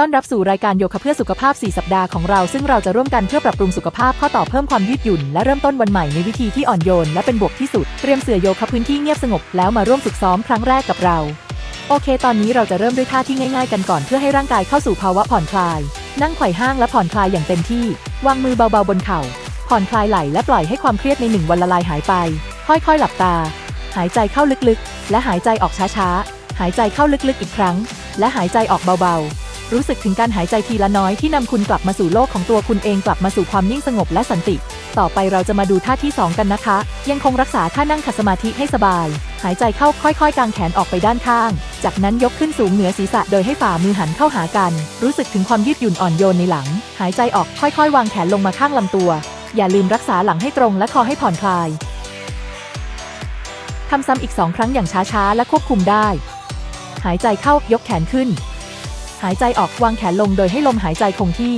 ต้อนรับสู่รายการโยคะเพื่อสุขภาพ 4 สัปดาห์ของเรา ซึ่งเราจะร่วมกันเพื่อปรับปรุงสุขภาพข้อต่อเพิ่มความยืดหยุ่น และเริ่มต้นวันใหม่ในวิธีที่อ่อนโยนและเป็นบวกที่สุด เตรียมเสื่อโยคะพื้นที่เงียบสงบแล้วมาร่วมฝึกซ้อมครั้งแรกกับเรา โอเค ตอนนี้เราจะเริ่มด้วยท่าที่ง่ายๆ กันก่อนเพื่อให้ร่างกายเข้าสู่ภาวะผ่อนคลาย นั่งไขว่ห้างและผ่อนคลายอย่างเต็มที่ วางมือเบาๆบนเข่า ผ่อนคลายไหล่และปล่อยให้ความเครียดในหนึ่งวันละลายหายไป ค่อยๆ หลับตา หายใจเข้าลึกๆ และหายใจออกช้าๆ หายใจเข้าลึกๆ อีกครั้ง และหายใจออกเบาๆ รู้สึกถึงการหายใจทีละน้อยที่นำคุณกลับมาสู่โลกของตัวคุณเองกลับมาสู่ความนิ่งสงบและสันติ ต่อไปเราจะมาดูท่าที่ 2 กันนะคะ ยังคงรักษาท่านั่งขัดสมาธิให้สบาย หายใจเข้าค่อยๆกางแขนออกไปด้านข้าง จากนั้นยกขึ้นสูงเหนือศีรษะโดยให้ฝ่ามือหันเข้าหากัน รู้สึกถึงความยืดหยุ่นอ่อนโยนในหลัง หายใจออกค่อยๆ วางแขนลงมาข้างลำตัว อย่าลืมรักษาหลังให้ตรงและคอให้ผ่อนคลายทำซ้ำอีกสองครั้งอย่างช้าๆ และควบคุมได้ หายใจเข้ายกแขนขึ้น หายใจออกวางแขนลงโดยให้ลมหายใจคงที่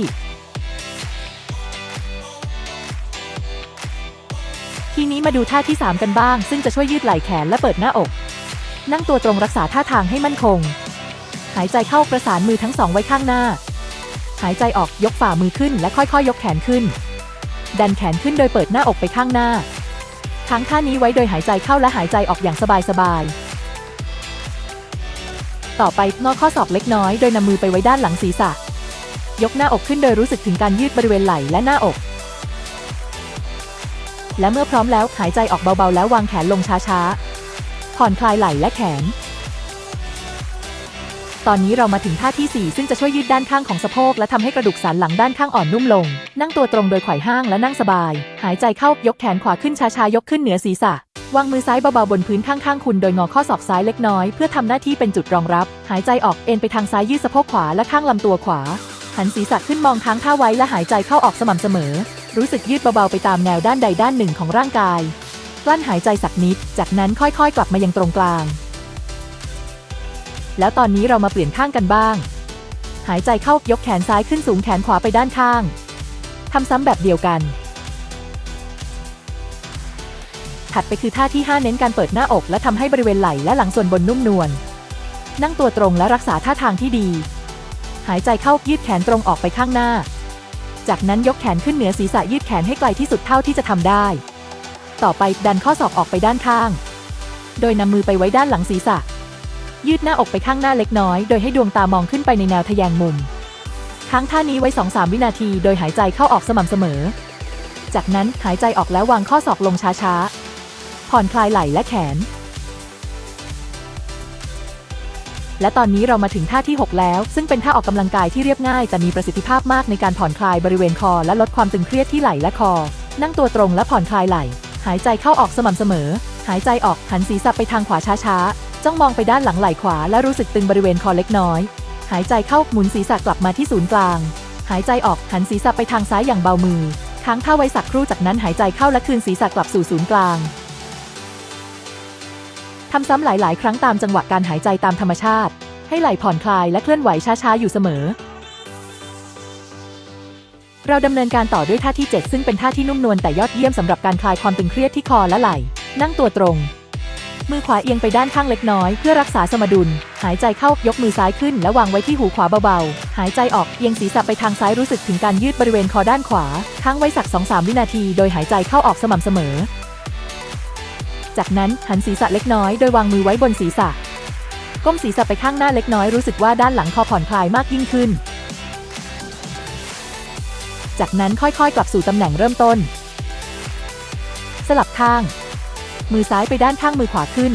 ทีนี้มาดูท่าที่ 3 กันบ้าง ซึ่งจะช่วยยืดไหล่แขนและเปิดหน้าอก นั่งตัวตรงรักษาท่าทางให้มั่นคง หายใจเข้าประสานมือทั้งสองไว้ข้างหน้า หายใจออกยกฝ่ามือขึ้นและค่อยๆยกแขนขึ้น ดันแขนขึ้นโดยเปิดหน้าอกไปข้างหน้าค้างท่านี้ไว้โดยหายใจเข้าและหายใจออกอย่างสบายๆ ต่อไปงอข้อศอกเล็กน้อยโดยนำมือไปไว้ด้านหลังศีรษะ ยกหน้าอกขึ้นโดยรู้สึกถึงการยืดบริเวณไหล่และหน้าอก และเมื่อพร้อมแล้วหายใจออกเบาๆ แล้ววางแขนลงช้าๆ ผ่อนคลายไหล่และแขน ตอนนี้เรามาถึงท่าที่ 4 ซึ่งจะช่วยยืดด้านข้างของสะโพกและทำให้กระดูกสันหลังด้านข้างอ่อนนุ่มลง นั่งตัวตรงโดยไขว่ห้างและนั่งสบาย หายใจเข้ายกแขนขวาขึ้นช้าๆยกขึ้นเหนือศีรษะ วางมือซ้ายเบาๆบนพื้นข้างๆคุณโดยงอข้อศอกซ้ายเล็กน้อย เพื่อทำหน้าที่เป็นจุดรองรับ หายใจออกเอ็นไปทางซ้ายยืดสะโพกขวาและข้างลำตัวขวา หันศีรษะขึ้นมองค้างท่าไว้และหายใจเข้าออกสม่ำเสมอ รู้สึกยืดเบาๆไปตามแนวด้านใดด้านหนึ่งของร่างกายกลั้นหายใจสักนิด จากนั้นค่อยๆ กลับมายังตรงกลาง แล้วตอนนี้เรามาเปลี่ยนข้างกันบ้าง หายใจเข้ายกแขนซ้ายขึ้นสูงแขนขวาไปด้านข้างทำซ้ำแบบเดียวกัน ถัดไปคือท่าที่ 5 เน้นการเปิดหน้าอก และทำให้บริเวณไหล่และหลังส่วนบนนุ่มนวล นั่งตัวตรงและรักษาท่าทางที่ดี หายใจเข้ายืดแขนตรงออกไปข้างหน้า จากนั้นยกแขนขึ้นเหนือศีรษะยืดแขนให้ไกลที่สุดเท่าที่จะทำได้ ต่อไปดันข้อศอกออกไปด้านข้าง โดยนำมือไปไว้ด้านหลังศีรษะ ยืดหน้าอกไปข้างหน้าเล็กน้อย โดยให้ดวงตามองขึ้นไปในแนวทะแยงมุมค้างท่านี้ไว้ 2-3 วินาที โดยหายใจเข้าออกสม่ำเสมอ จากนั้นหายใจออกแล้ววางข้อศอกลงช้าๆ ผ่อนคลายไหล่และแขน และตอนนี้เรามาถึงท่าที่ 6 แล้ว ซึ่งเป็นท่าออกกำลังกายที่เรียบง่าย แต่มีประสิทธิภาพมากในการผ่อนคลายบริเวณคอ และลดความตึงเครียดที่ไหล่และคอ นั่งตัวตรงและผ่อนคลายไหล่ หายใจเข้าออกสม่ำเสมอ หายใจออกหันศีรษะไปทางขวาช้าๆ จ้องมองไปด้านหลังไหล่ขวา และรู้สึกตึงบริเวณคอเล็กน้อย หายใจเข้าหมุนศีรษะกลับมาที่ศูนย์กลาง หายใจออกหันศีรษะไปทางซ้ายอย่างเบามือค้างท่าไว้สักครู่จากนั้นหายใจเข้าและคืนศีรษะกลับสู่ศูนย์กลาง ทำซ้ำหลาย ๆ ครั้งตามจังหวะการหายใจตามธรรมชาติ ให้ไหล่ผ่อนคลายและเคลื่อนไหวช้า ๆ อยู่เสมอ เราดำเนินการต่อด้วยท่าที่ 7 ซึ่งเป็นท่าที่นุ่มนวลแต่ยอดเยี่ยมสำหรับการคลายความตึงเครียดที่คอและไหล่ นั่งตัวตรง มือขวาเอียงไปด้านข้างเล็กน้อย เพื่อรักษาสมดุล หายใจเข้ายกมือซ้ายขึ้น และวางไว้ที่หูขวาเบา ๆ หายใจออกเอียงศีรษะไปทางซ้ายรู้สึกถึงการยืดบริเวณคอด้านขวาค้างไว้สัก 2-3 วินาที โดยหายใจเข้าออกสม่ำเสมอ จากนั้นหันศีรษะเล็กน้อยโดยวางมือไว้บนศีรษะ ก้มศีรษะไปข้างหน้าเล็กน้อยรู้สึกว่าด้านหลังคอผ่อนคลายมากยิ่งขึ้น จากนั้นค่อยๆ กลับสู่ตำแหน่งเริ่มต้น สลับข้าง มือซ้ายไปด้านข้างมือขวาขึ้น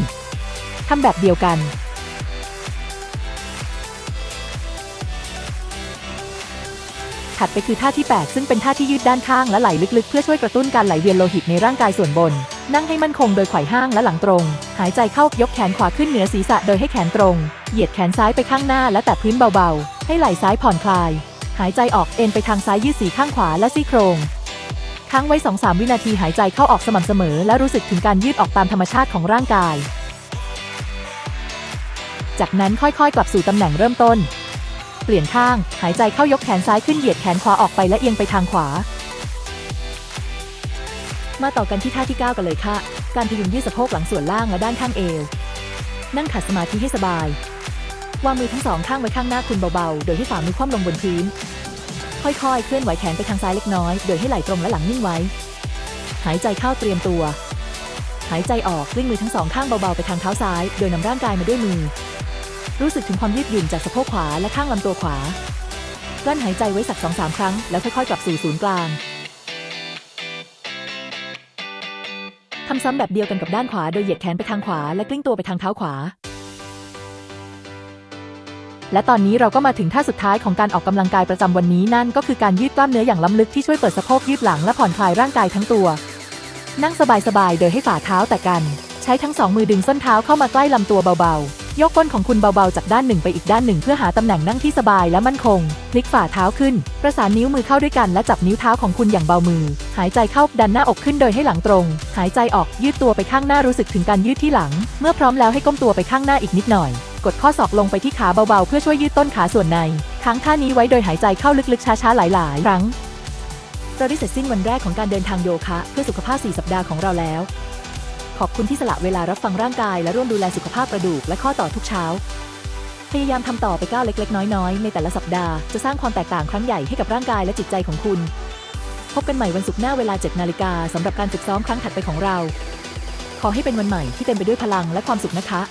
ทำแบบเดียวกันถัดไปคือท่าที่ 8 ซึ่งเป็นท่าที่ยืดด้านข้างและไหลลึกๆ เพื่อช่วยกระตุ้นการไหลเวียนโลหิตในร่างกายส่วนบน นั่งให้มั่นคงโดยไขว่ห้างและหลังตรง หายใจเข้ายกแขนขวาขึ้นเหนือศีรษะโดยให้แขนตรง เหยียดแขนซ้ายไปข้างหน้าและแตะพื้นเบาๆ ให้ไหล่ซ้ายผ่อนคลาย หายใจออกเอ็นไปทางซ้ายยืดสีข้างขวาและซี่โครงค้างไว้ 2-3 วินาทีหายใจเข้าออกสม่ำเสมอ และรู้สึกถึงการยืดออกตามธรรมชาติของร่างกาย จากนั้นค่อยๆ กลับสู่ตำแหน่งเริ่มต้น เปลี่ยนข้าง หายใจเข้ายกแขนซ้ายขึ้นเหยียดแขนขวาออกไปและเอียงไปทางขวา มาต่อกันที่ท่าที่ 9 กันเลยค่ะ การพยุงยืดสะโพกหลังส่วนล่างและด้านข้างเอว นั่งขัดสมาธิให้สบาย วางมือทั้งสองข้างไว้ข้างหน้าคุณเบาๆ โดยให้ฝ่ามือคว่ำลงบนพื้น ค่อยๆ เคลื่อนไหวแขนไปทางซ้ายเล็กน้อย โดยให้ไหล่ตรงและหลังนิ่งไว้ หายใจเข้าเตรียมตัว หายใจออกกลิ้งมือทั้งสองข้างเบาๆ ไปทางเท้าซ้าย โดยนำร่างกายมาด้วยมือ รู้สึกถึงความยืดหยุ่นจากสะโพกขวาและข้างลำตัวขวา กลั้นหายใจไว้สักสองสามครั้ง แล้วค่อยๆ กลับสู่ศูนย์กลาง ทำซ้ำแบบเดียวกันกับด้านขวา โดยเหยียดแขนไปทางขวา และกลิ้งตัวไปทางเท้าขวา และตอนนี้เราก็มาถึงท่าสุดท้ายของการออกกำลังกายประจำวันนี้นั่นก็คือการยืดกล้ามเนื้ออย่างล้ำลึกที่ช่วยเปิดสะโพกยืดหลังและผ่อนคลายร่างกายทั้งตัว นั่งสบายๆโดยให้ฝ่าเท้าแต่กัน ใช้ทั้งสองมือดึงส้นเท้าเข้ามาใกล้ลำตัวเบาๆ ยกก้นของคุณเบาๆ จากด้านหนึ่งไปอีกด้านหนึ่งเพื่อหาตำแหน่งนั่งที่สบายและมั่นคง พลิกฝ่าเท้าขึ้น ประสานนิ้วมือเข้าด้วยกันและจับนิ้วเท้าของคุณอย่างเบามือ หายใจเข้าดันหน้าอกขึ้นโดยให้หลังตรง หายใจออกยืดตัวไปข้างหน้ารู้สึกถึงการยืดที่หลัง เมื่อพร้อมแล้วให้ก้มตัวไปข้างหน้าอีกนิดหน่อย กดข้อศอกลงไปที่ขาเบาๆ เพื่อช่วยยืดต้นขาส่วนใน ค้างท่านี้ไว้โดยหายใจเข้าลึกๆช้าๆหลายๆ ครั้งเราได้เสร็จสิ้นวันแรกของการเดินทางโยคะ เพื่อสุขภาพ 4 สัปดาห์ของเราแล้ว ขอบคุณที่สละเวลารับฟังร่างกายและร่วมดูแลสุขภาพกระดูกและข้อต่อทุกเช้า พยายามทำต่อไปก้าวเล็กๆ น้อยๆ ในแต่ละสัปดาห์จะสร้างความแตกต่างครั้งใหญ่ให้กับร่างกายและจิตใจของคุณ พบกันใหม่วันศุกร์หน้าเวลา7นาฬิกาสำหรับการฝึกซ้อมครั้งถัดไปของเรา ขอให้เป็นวันใหม่ที่เต็มไปด้วยพลังและความสุขนะคะ